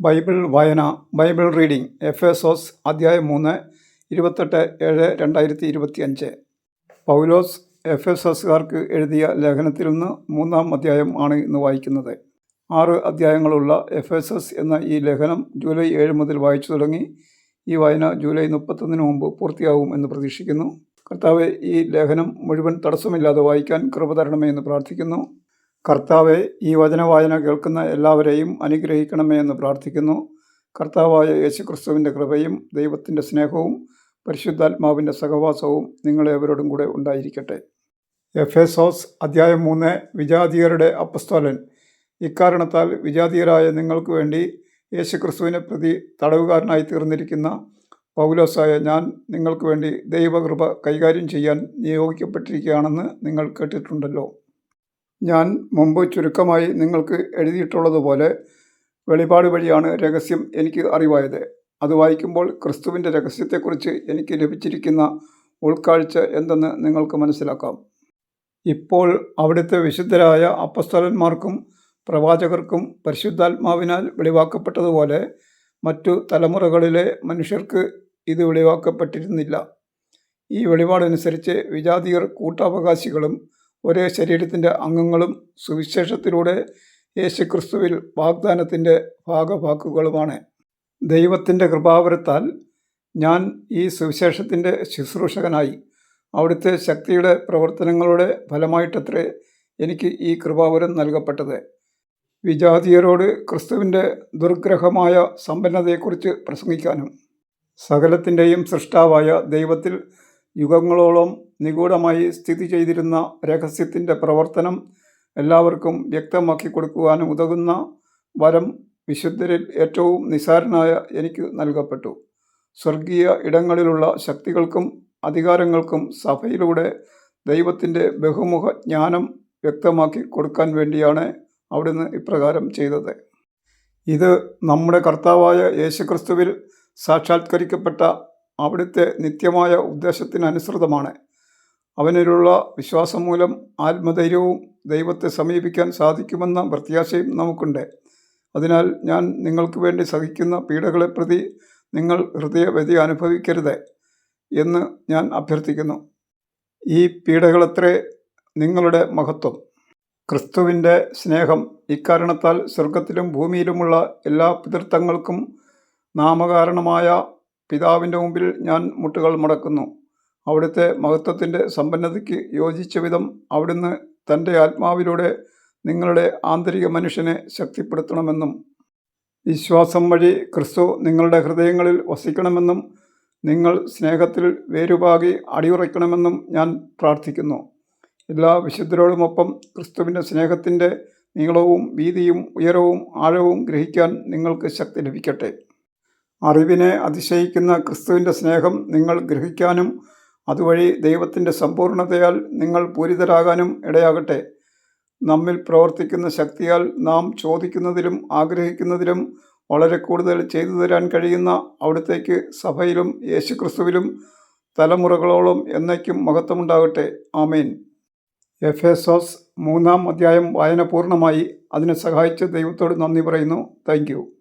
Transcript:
Bible വായന Bible reading F എസോസ് അധ്യായം മൂന്ന് ഇരുപത്തെട്ട് ഏഴ് രണ്ടായിരത്തി ഇരുപത്തി അഞ്ച് പൗലോസ് എഫ് എസ് എസുകാർക്ക് എഴുതിയ ലേഖനത്തിൽ നിന്ന് മൂന്നാം അധ്യായം ആണ് ഇന്ന് വായിക്കുന്നത്. ആറ് അധ്യായങ്ങളുള്ള എഫ് എസ് എസ് എന്ന ഈ ലേഖനം ജൂലൈ ഏഴ് മുതൽ വായിച്ചു തുടങ്ങി. ഈ വായന ജൂലൈ മുപ്പത്തൊന്നിന് മുമ്പ് പൂർത്തിയാവും എന്ന് പ്രതീക്ഷിക്കുന്നു. കർത്താവ് ഈ ലേഖനം മുഴുവൻ തടസ്സമില്ലാതെ വായിക്കാൻ കൃപ തരണമേ എന്ന് പ്രാർത്ഥിക്കുന്നു. കർത്താവെ ഈ വചനവായന കേൾക്കുന്ന എല്ലാവരെയും അനുഗ്രഹിക്കണമേ എന്ന് പ്രാർത്ഥിക്കുന്നു. കർത്താവായ യേശുക്രിസ്തുവിന്റെ കൃപയും ദൈവത്തിന്റെ സ്നേഹവും പരിശുദ്ധാത്മാവിന്റെ സഹവാസവും നിങ്ങളേവരോടും കൂടെ ഉണ്ടായിരിക്കട്ടെ. എഫേസോസ് അധ്യായം മൂന്ന് വിജാതീയരുടെ അപ്പസ്തോലൻ. ഇക്കാരണത്താൽ വിജാതീയരായ നിങ്ങൾക്ക് വേണ്ടി യേശുക്രിസ്തുവിനെ പ്രതി തടവുകാരനായി തീർന്നിരിക്കുന്ന പൗലോസായ ഞാൻ നിങ്ങൾക്ക് വേണ്ടി ദൈവകൃപ കൈകാര്യം ചെയ്യാൻ നിയോഗിക്കപ്പെട്ടിരിക്കുകയാണെന്ന് നിങ്ങൾ കേട്ടിട്ടുണ്ടല്ലോ. ഞാൻ മുമ്പ് ചുരുക്കമായി നിങ്ങൾക്ക് എഴുതിയിട്ടുള്ളതുപോലെ വെളിപാട് വഴിയാണ് രഹസ്യം എനിക്ക് അറിവായത്. അത് വായിക്കുമ്പോൾ ക്രിസ്തുവിന്റെ രഹസ്യത്തെക്കുറിച്ച് എനിക്ക് ലഭിച്ചിരിക്കുന്ന ഉൾക്കാഴ്ച എന്തെന്ന് നിങ്ങൾക്ക് മനസ്സിലാക്കാം. ഇപ്പോൾ അവിടുത്തെ വിശുദ്ധരായ അപ്പസ്തലന്മാർക്കും പ്രവാചകർക്കും പരിശുദ്ധാത്മാവിനാൽ വെളിവാക്കപ്പെട്ടതുപോലെ മറ്റു തലമുറകളിലെ മനുഷ്യർക്ക് ഇത് വെളിവാക്കപ്പെട്ടിരുന്നില്ല. ഈ വെളിപാടനുസരിച്ച് വിജാതീയർ കൂട്ടാവകാശികളും ഒരേ ശരീരത്തിന്റെ അംഗങ്ങളും സുവിശേഷത്തിലൂടെ യേശുക്രിസ്തുവിൽ വാഗ്ദാനത്തിന്റെ ഭാഗഭാക്കുകളുമാണ് ദൈവത്തിന്റെ കൃപാവരത്താൽ ഞാൻ ഈ സുവിശേഷത്തിന്റെ ശുശ്രൂഷകനായി അവിടുത്തെ ശക്തിയുടെ പ്രവർത്തനങ്ങളുടെ ഫലമായിട്ടത്രേ എനിക്ക് ഈ കൃപാവരം നൽകപ്പെട്ടത്. വിജാതീയരോട് ക്രിസ്തുവിന്റെ ദുർഗ്രഹമായ സമ്പന്നതയെക്കുറിച്ച് പ്രസംഗിക്കാനും സകലത്തിന്റെയും സൃഷ്ടാവായ ദൈവത്തിൽ യുഗങ്ങളോളം നിഗൂഢമായി സ്ഥിതി ചെയ്തിരുന്ന രഹസ്യത്തിന്റെ പ്രവർത്തനം എല്ലാവർക്കും വ്യക്തമാക്കി കൊടുക്കുവാനും ഉതകുന്ന വരം വിശുദ്ധരിൽ ഏറ്റവും നിസാരനായ എനിക്ക് നൽകപ്പെട്ടു. സ്വർഗീയ ഇടങ്ങളിലുള്ള ശക്തികൾക്കും അധികാരങ്ങൾക്കും സഭയിലൂടെ ദൈവത്തിന്റെ ബഹുമുഖ ജ്ഞാനം വ്യക്തമാക്കി കൊടുക്കാൻ വേണ്ടിയാണ് അവിടുന്ന് ഇപ്രകാരം ചെയ്തത്. ഇത് നമ്മുടെ കർത്താവായ യേശുക്രിസ്തുവിൽ സാക്ഷാത്കരിക്കപ്പെട്ട അവിടുത്തെ നിത്യമായ ഉദ്ദേശത്തിനനുസൃതമാണ്. അവനിലുള്ള വിശ്വാസം മൂലം ആത്മധൈര്യവും ദൈവത്തെ സമീപിക്കാൻ സാധിക്കുമെന്ന പ്രത്യാശയും നമുക്കുണ്ട്. അതിനാൽ ഞാൻ നിങ്ങൾക്ക് വേണ്ടി സഹിക്കുന്ന പീഡകളെ പ്രതി നിങ്ങൾ ഹൃദയവ്യതി അനുഭവിക്കരുത് എന്ന് ഞാൻ അഭ്യർത്ഥിക്കുന്നു. ഈ പീഡകളത്രേ നിങ്ങളുടെ മഹത്വം. ക്രിസ്തുവിന്റെ സ്നേഹം ഇക്കാരണത്താൽ സ്വർഗത്തിലും ഭൂമിയിലുമുള്ള എല്ലാ പിതൃത്വങ്ങൾക്കും നാമകാരണമായ പിതാവിന്റെ മുമ്പിൽ ഞാൻ മുട്ടുകൾ മടക്കുന്നു. അവിടുത്തെ മഹത്വത്തിന്റെ സമ്പന്നതയ്ക്ക് യോജിച്ച വിധം അവിടുന്ന് തന്റെ ആത്മാവിലൂടെ നിങ്ങളുടെ ആന്തരിക മനുഷ്യനെ ശക്തിപ്പെടുത്തണമെന്നും വിശ്വാസം വഴി ക്രിസ്തു നിങ്ങളുടെ ഹൃദയങ്ങളിൽ വസിക്കണമെന്നും നിങ്ങൾ സ്നേഹത്തിൽ വേരുപാകി അടിയുറയ്ക്കണമെന്നും ഞാൻ പ്രാർത്ഥിക്കുന്നു. എല്ലാ വിശുദ്ധരോടുമൊപ്പം ക്രിസ്തുവിന്റെ സ്നേഹത്തിന്റെ നീളവും വീതിയും ഉയരവും ആഴവും ഗ്രഹിക്കാൻ നിങ്ങൾക്ക് ശക്തി ലഭിക്കട്ടെ. അറിവിനെ അതിശയിക്കുന്ന ക്രിസ്തുവിന്റെ സ്നേഹം നിങ്ങൾ ഗ്രഹിക്കാനും അതുവഴി ദൈവത്തിന്റെ സമ്പൂർണതയാൽ നിങ്ങൾ പൂരിതരാകാനും ഇടയാകട്ടെ. നമ്മിൽ പ്രവർത്തിക്കുന്ന ശക്തിയാൽ നാം ചോദിക്കുന്നതിലും ആഗ്രഹിക്കുന്നതിലും വളരെ കൂടുതൽ ചെയ്തു തരാൻ കഴിയുന്ന അവിടത്തേക്ക് സഭയിലും യേശുക്രിസ്തുവിലും തലമുറകളോളം എന്നേക്കും മഹത്വമുണ്ടാകട്ടെ. ആമേൻ. എഫേസോസ് മൂന്നാം അധ്യായം വായന പൂർണമായി. അതിനെ സഹായിച്ച ദൈവത്തോട് നന്ദി പറയുന്നു. താങ്ക്